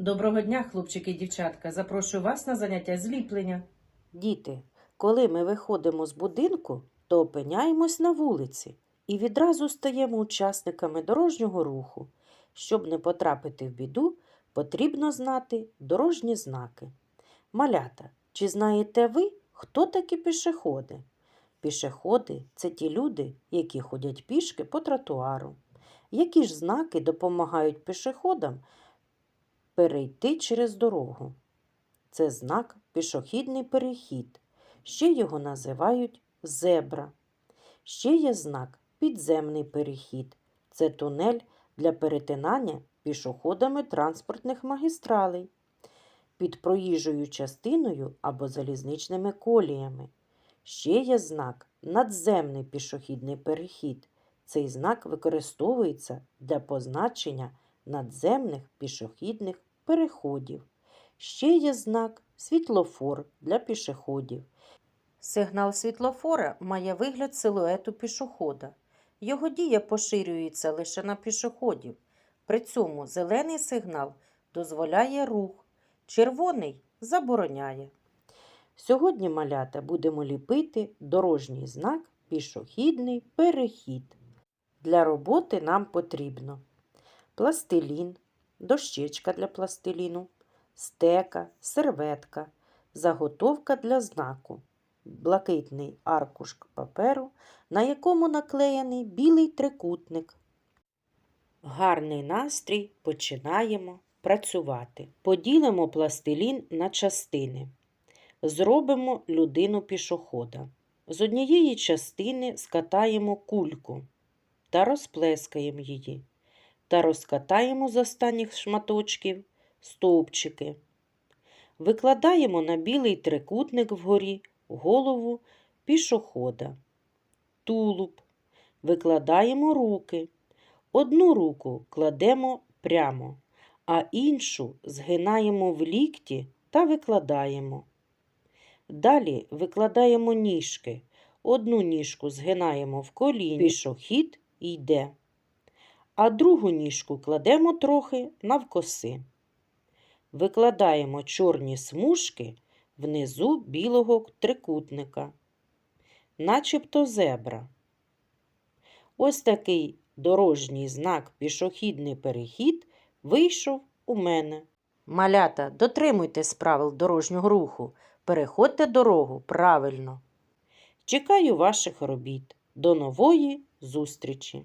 Доброго дня, хлопчики і дівчатка. Запрошую вас на заняття зліплення. Діти, коли ми виходимо з будинку, то опиняємось на вулиці і відразу стаємо учасниками дорожнього руху. Щоб не потрапити в біду, потрібно знати дорожні знаки. Малята, чи знаєте ви, хто такі пішоходи? Пішоходи це ті люди, які ходять пішки по тротуару. Які ж знаки допомагають пішоходам перейти через дорогу? Це знак пішохідний перехід. Ще його називають зебра. Ще є знак підземний перехід. Це тунель для перетинання пішоходами транспортних магістралей під проїжджою частиною або залізничними коліями. Ще є знак надземний пішохідний перехід. Цей знак використовується для позначення надземних пішохідних переходів. Ще є знак світлофор для пішоходів. Сигнал світлофора має вигляд силуету пішохода. Його дія поширюється лише на пішоходів. При цьому зелений сигнал дозволяє рух, червоний забороняє. Сьогодні, малята, будемо ліпити дорожній знак пішохідний перехід. Для роботи нам потрібно пластилін, дощечка для пластиліну, стека, серветка, заготовка для знаку, блакитний аркуш паперу, на якому наклеєний білий трикутник. Гарний настрій починаємо працювати. Поділимо пластилін на частини. Зробимо людину пішохода. З однієї частини скатаємо кульку та розплескаємо її. Та розкатаємо з останніх шматочків стовпчики. Викладаємо на білий трикутник вгорі голову пішохода, тулуб. Викладаємо руки. Одну руку кладемо прямо, а іншу згинаємо в лікті та викладаємо. Далі викладаємо ніжки. Одну ніжку згинаємо в коліні, пішохід йде, а другу ніжку кладемо трохи навкоси. Викладаємо чорні смужки внизу білого трикутника, начебто зебра. Ось такий дорожній знак пішохідний перехід вийшов у мене. Малята, дотримуйтесь правил дорожнього руху. Переходьте дорогу правильно. Чекаю ваших робіт. До нової зустрічі!